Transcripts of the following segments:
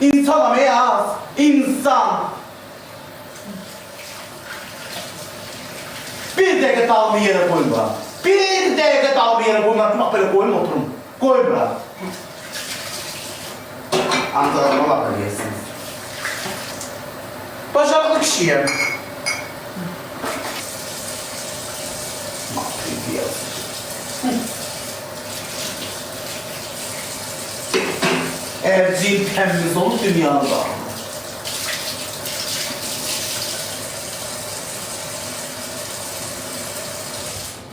İnsan ya. İnsan. Bir dakika dalımı yere bana. Bir dakika dalımı yere koyun bana. Bak böyle koyun oturun. Koy bana. Antalarıma bakabilirsiniz. Başarılı kişiyim. Erciğin temiz olup dünyada.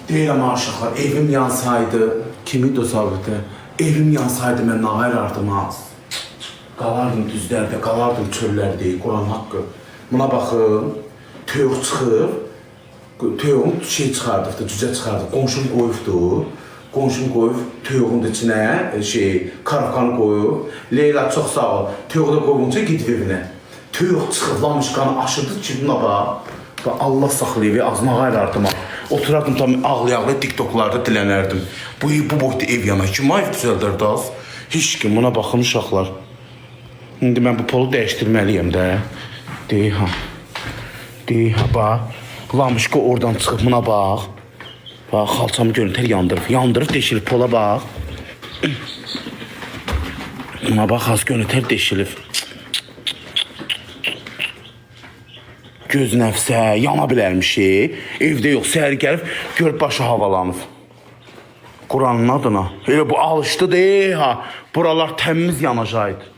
Deyirəm aşıqlar, evim yansaydı, kimi dosavıdı, evim yansaydı mən nə ayırardım az. Qalardım düzlərdə, qalardım çöllərdə, Quran haqqı. Buna baxın, toyuq çıxır, toyuğun şey çıxardıqdı, cücə çıxardı, qonşum qoyubdu. Qonşum qoyub toyuğun içinə e, şey, karafkanı qoyub. Leyla çox sağ ol. Toyuğu da qoyunca gedib evinə. Toyuq çıxıb lamışqanı aşırdı ki, buna bax. Və Allah saxlayıb, ağzına ayırardım. ha. Oturardım tam ağlaya-ağlaya TikToklarda dilənərdim. Bu bu boyda ev yana kim düzəldər az? Heç kim buna baxın uşaqlar. İndi mən bu polu dəyişdirməliyəm də. Deyir ha. Deyir ha bax. Lamışqa oradan çıxıb buna bax. Bax xalçamı görüntər yandırıb. Yandırıb deşilib pola bax. Buna bax az görüntər deşilib. Göz nəfsə, yana bilərmiş. Evdə yox, səhər gəlib görüb başı havalanıb. Quranın adına. Elə bu alışdı de ha. Buralar təmiz yanacaqdı.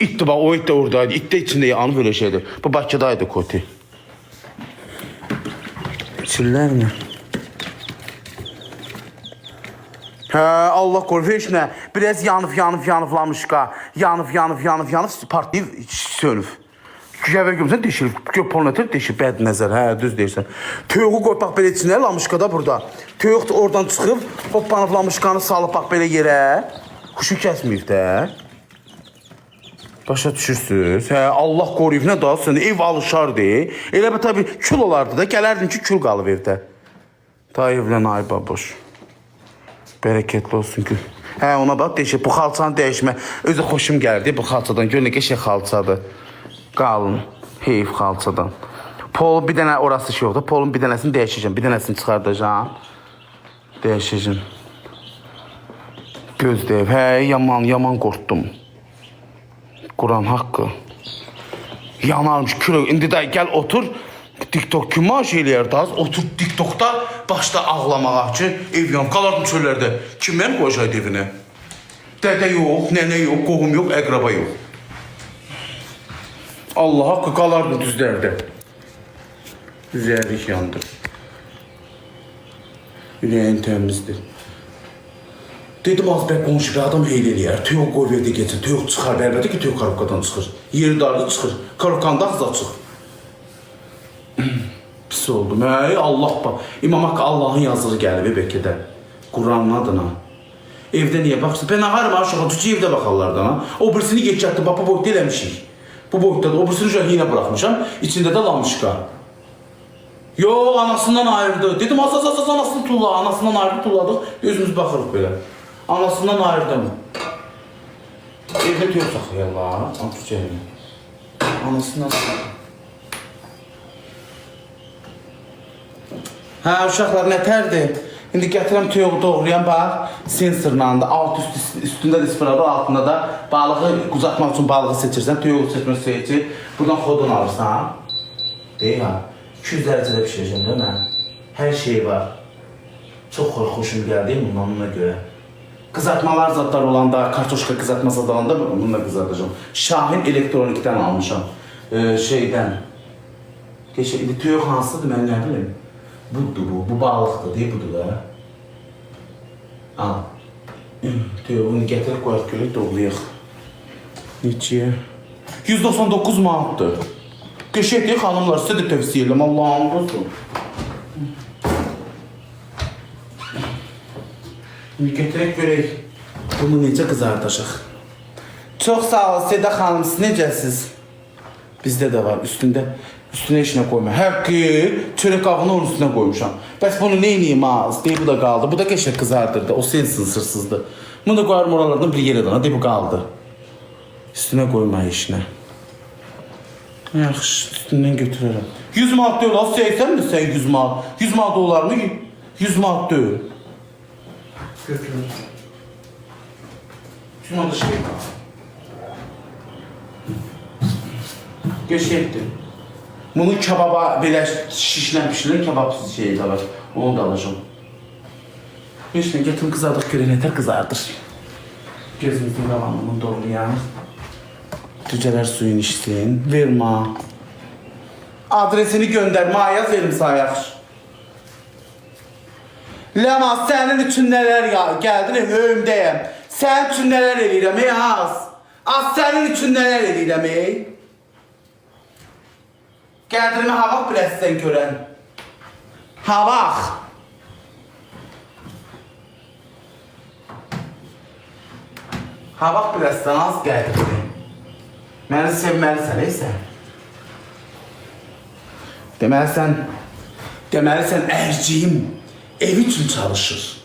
İtdi bax o it də oradaydı. İt də içində yanıb elə şeydir. Bu Bakıdaydı koti. Çillərmi? Hə, Allah qorusun heç nə. Biraz yanıb, yanıb, yanıblamışqa. Yanıb, yanıb, yanıb, yanıb partlayıb sönüb. Gəvə gömsən deşilib. Gör polnetər deşilib. Bəd nəzər. Hə, düz deyirsən. Toyuğu qoy bax belə içinə lamışqada burada. Da oradan çıxıb hoppanıb lamışqanı salıb bax belə yerə. Kuşu kəsməyib də. Başa düşürsüz? Hə, Allah qoruyub nə daha ev alışardı. Elə bir təbii kül olardı da, gələrdin ki, kül qalıb evdə. Ta ay baboş. Bərəkətli olsun ki. Hə, ona bax deşik, bu xalçanı dəyişmə. Özü xoşum gəldi bu xalçadan. Gör nə qəşəng xalçadır. Qalın, heyf xalçadan. Pol bir dənə orası şey yoxdur. Polun bir dənəsini dəyişəcəm, bir dənəsini çıxardacağam. Dəyişəcəm. Gözləyib. Hə, yaman, yaman qorxdum. Quran haqqı. Yanarmış kilo. İndi də gəl otur. TikTok kim maaş eləyər də az? Otur TikTokda başla ağlamağa ki, ev yan qalardım çöllərdə. Kim mən qoyacaqdı evinə? Dədə yox, nənə yox, qohum yox, əqraba yox. Allah haqqı qalardı düzlərdə. Üzərlik yandır. Ürəyin təmizdir. Dedim az bək qonşu bir adam heyl eləyər. Tüyoq qoy verdi gecə. Tüyoq çıxar. Əlbəttə ki, tüyoq karobkadan çıxır. Yeri dardı çıxır. Karobkanın da açıq. Pis oldum. Ey Allah bax. İmam Haqqı Allahın yazığı gəlib bəlkə. Quranın adına. Evdə niyə baxırsan? Ben ağarım aşağı tutucu evdə baxarlardan ha. O birisini geçərtdi. Baba boyda eləmişik. Bu boyda da o birisini şöyle yine bırakmışam. İçində də lamışqa. Yo anasından ayırdı. Dedim az az az anasını tulla. Anasından ayırdı tulladık. Gözümüz baxırıq belə. Anasından ayırdım. Evdə tüyo saxlayırlar. Antı çəyini. Anasından Hə uşaqlar nətərdir? İndi gətirəm tüyoğu doğrayam bax. Sensorla da alt üst üstündə də spiralı, altında da balığı quzatmaq üçün balığı seçirsən. Tüyoğu seçmək seçir. Buradan xodun alırsan. Deyil ha. 200 dərəcədə bişirəcəm də mən. Hər şey var. Çox xo- xoşum gəldi bundan ona görə. Qızartmalar zadlar olanda, kartoşka qızartma zad olanda bununla qızardacağım. Şahin elektronikdən almışam. Ee, şeydən. Geçə indi tüyoq hansıdır mən nə bilim. Budur bu, bu balıqdır, deyə budur da. Al. Tüyoğunu gətirib qoyaq görək doğrayaq. Neçəyə? 199 manatdır. Qəşəngdir xanımlar, sizə də tövsiyə edirəm. Allah'ım olsun. Götürək görək bunu necə qızardacaq. Çox sağ ol Seda xanım, siz necəsiz? Bizdə də var üstündə. Üstünə heç nə qoyma. Həqqi çörək qabını onun üstünə qoymuşam. Bəs bunu nə edeyim az? Deyib bu da qaldı. Bu da qəşəng qızardırdı. O sensin sırsızdı. Bunu da qoyarım oralardan bir yerə dana. Deyib bu qaldı. Üstüne koyma işine. Yaxşı, üstündən götürərəm. 100 manat deyil, az çəksən mi sən 100 manat? 100 manat olar mı? 100 manat deyil. Götürün. 100 manat şey. Geçəkdir. Bunu kebaba belə şişlə pişirir, kebab şeyi də var. Onu da alacağım. Heç nə gətirin qızardıq görək nətər qızardır. Gözümüzün qalanını doğrayaq. Cücələr suyun içsin. Verma. Adresini göndər, mayaz verim sayaq. Ləma, sənin üçün nələr ya gəldin, öyümdəyəm. Sənin üçün nələr eləyirəm, ey az. Az sənin üçün nələr eləyirəm, ey. Gəldirimi havaq biləsən görən. Havaq. Havaq biləsən az gəldirimi. Məni sevməlisən, ey sən. Deməli sən, deməli ərciyim ev üçün çalışır.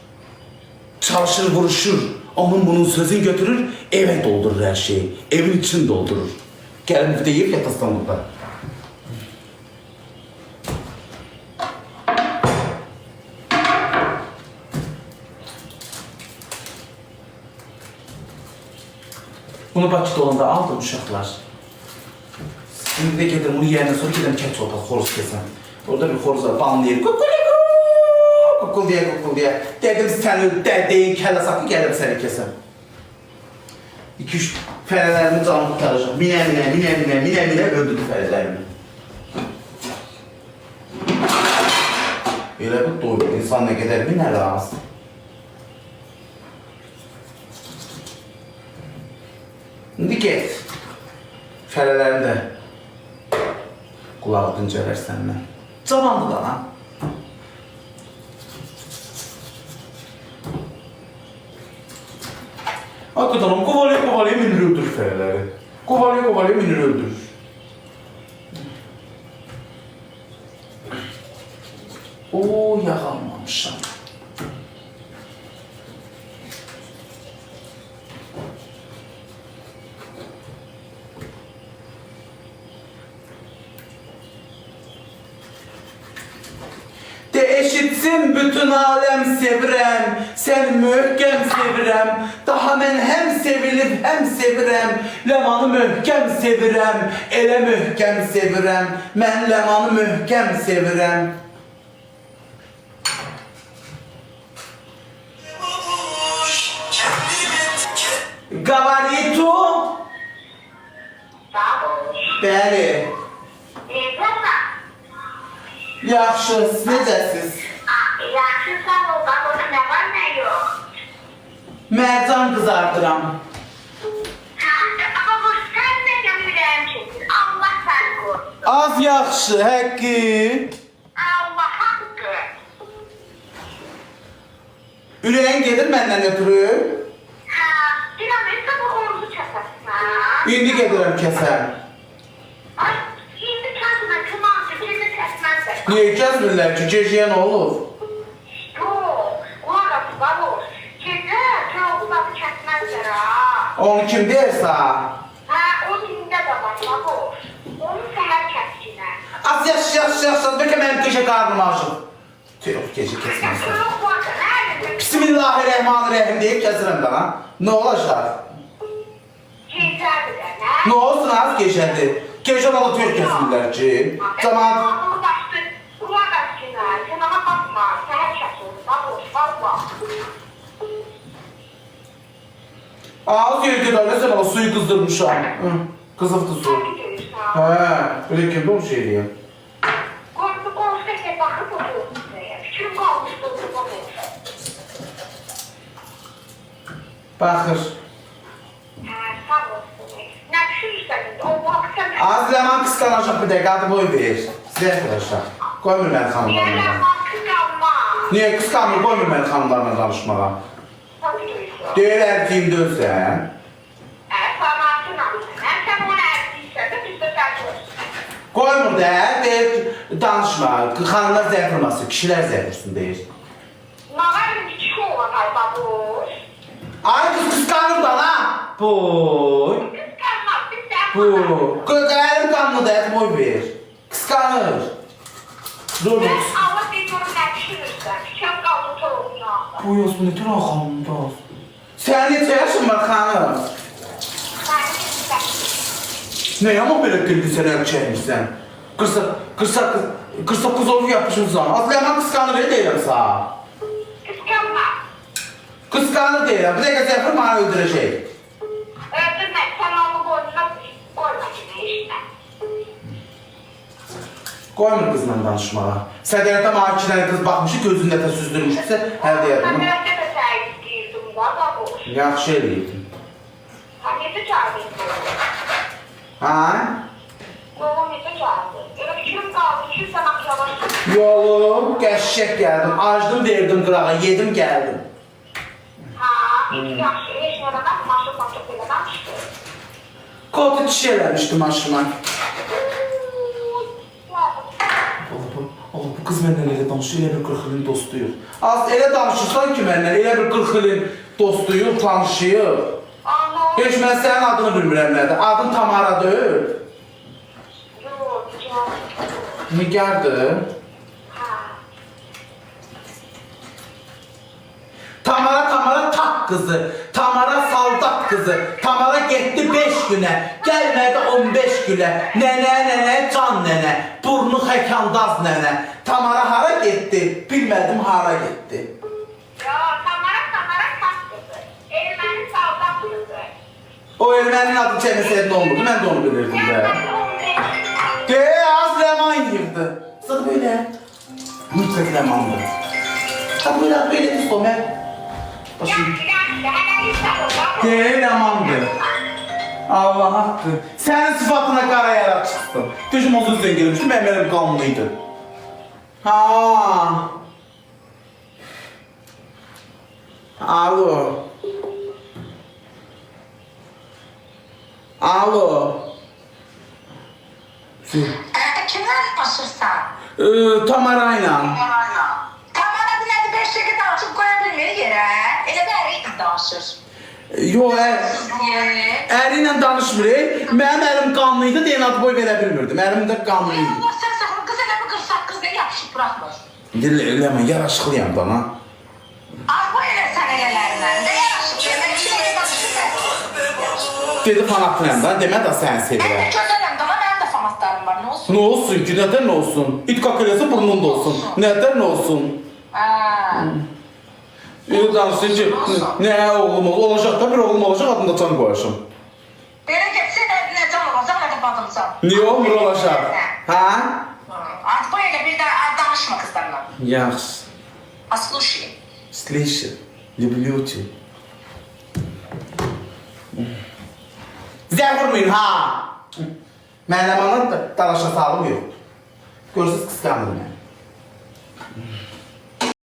Çalışır, vuruşur. Onun bunun sözünü götürür, eve doldurur her şeyi. Evin için doldurur. Gelin bir de yiyip yatasın burada. Bunu Bakıda olanda aldım uşaqlar. Şimdi de gelir bunu yerine sonra gidelim keçi otak horoz kesen. Orada bir horoz var banlayır. Kukuliku! Kukul diye kukul diye. Dedim sen dediğin kelle sakı gelip seni kesem. İki üç ferelerimi canımı kurtaracağım. Mine mine mine mine mine mine öldürdü ferelerimi. Böyle bu doğru insan ne kadar mine lazım. Şimdi get. Fərələrini də qulağı dincələr səndən. Cavandı da lan. Hakikaten onu kovalaya kovalaya minir öldürür fərələri. Kovalaya kovalaya minir öldürür. De eşitsin bütün alem sevirem, sen mühkem sevirem. Daha ben hem sevilip hem sevirem, lemanı mühkem sevirem, ele mühkem sevirem. Ben lemanı mühkem sevirem. Gabarito, Babuş. bəli. Yaxşı, siz necəsiz? Yaxşısan o babuş nə var nə yox? Mərcan qızardıram. Hə, babuş sən nə ürəyim çəkir? Allah səni qorusun. Az yaxşı, həqqi. Allah haqqı. Ürəyin gedir məndən ötürü. Hə, dinamizdə bu orucu kəsəsən. İndi gedirəm kəsəm. Ay, indi kəsmə, cumancı, gecə kəsməzsən. Niyə kəsmirlər ki, gecəyə nə olur? Yox, qulaq as babuş. Gecə çoxları kəsməzsən ha. O dində də var babuş. Onu səhər kəskinə. Az. Bəlkə mənim gecə qarnım acır. Yox, gecə kəsməzlər. Yox, var, nə? Bismillahirrahmanirrahim ha. Nə olacaq? Gecədir də, nə? Nə olsun az gecədir. Gecə ola tür kəsmirlər ki. Cəmaat yer gedir, nəsə bana suyu qızdırmışam. Hı, Qızıqdı su. Hə, belə kimdə o şey eləyəm. Baxır. Az zaman qısqanacaq bir dəqiqə, adı boy ver. Sizə arkadaşlar. Qoymur məni xanımlarla. Niyə qısqanmır, qoymur məni xanımlarla danışmağa. Deyir ərciyim dözsən. Qoymur da, deyir danışma. Xanımlar zəif olmasın, kişilər zəif olsun deyir. Ay qız qısqanır da lan. Boy. Bu. Qələm qanlı da boy ver. Qısqanır. Dur. Ben Allah biliyorum ne düşünürsen. Sen kaldın torunun ağzına. Bu bu ne tür axamda? Sən neçə yaşın var xanım? De. Ne yaman belə dilli sən əlçəkmişsən? Qırsa, qırsa, qırsa qız olub yapışırsan. Aslı yaman qısqanır ne deyirəm sağ. Kıskanma. Qısqanır deyirəm. Bir dəqiqə Zəfir mənə öldürəcək. Öldürme. Sen onu boynuna koyma şimdi işte. Qoymur qızla danışmağa. Sədərətə mənə iki dənə qız baxmışı, gözündə də süzdürmüşsə, həll Ben deyərdim. de de servis giydim. Valla boş. Yaxşı eləyirdim. Hani ne çağırdın? Ha? Babam ne çağırdı? Öyle kim kaldı? Şu sana yavaş. Yolum, qəşşək gəldim. Acdım, verdim qırağa, yedim, gəldim. Ha, hiç yaxşı. Heç nədən maşın maşın elədən çıxdı. Kotu çiş eləmişdi maşına bu, Qız məndən elə danışır, elə bir 40 ilin dostuyuq. Az elə danışırsan ki məndən, elə bir 40 ilin dostuyuq, tanışıyıq. Ana. Heç mən sənin adını bilmirəm nədir. Adın Tamara deyil. Yox. Nigardır. Tamara Tamara tak kızı. Tamara saldat kızı. Tamara gitti 5 güne. Gelmedi 15 güne. Nene nene can nene. Burnu həkandaz nene. Tamara hara gitti? Bilmedim hara gitti. Ya Tamara Tamara kızı. Erməni saldan kızı. O ermənin adı çəməsəydi nə olurdu? Mən də onu bilirdim də. Erməni 15. De az leman yığdı. Sıdı böyle. Mütləq lemandır. Ha böyle böyle bir somer. Başım. Yaxşı, yaxşı. Hələ bir salon. De lemandır. Allah haqqı. Sənin sıfatına qara yara çıxdı. Düşüm onun üzrə girmişdi, mənim əlim qanlıydı. Ha. Alo. Alo. Ee, kimden başırsan? Ee, Tamarayla. Tamam adı nədir? Beş şəkil danışıb qoya bilmir yerə. Elə də əri danışır. Yo, ə, əri ilə danışmırıq. Mənim əlim qanlıydı, deyən adı boy verə bilmirdim. Əlim də qanlıydı. Allah sən saxla qız elə bir qırsaq qız ne yapışıb buraxmır. Dilə eləmə, yaraşıqlıyam bana. Arpa elə sən elələrindən. Ne yaraşıb? Elə bir şey danışır. Dedi fanatıyam da, demə də səni Mən də sevirəm. gözələm daha mənim də fanatlarım var. Ne olsun? Nə olsun ki, nədən nə olsun? İt kakırası burnunda olsun. Nədən nə olsun? Ha. Elə danışsın ki, nə oğlum ol- olacaq da bir oğlum olacaq, adını da can qoyacam. Belə getsin nə nə can olacaq nə də badımsan. Niyə olmur olacaq? Ha? Arpa elə bir də danışma qızlarla. Yaxşı. Aslушай. Слышь, люблю тебя. Zəng vurmayın ha. Mənim anam da dalaşa salım yoxdur. Görürsüz qısqanır məni.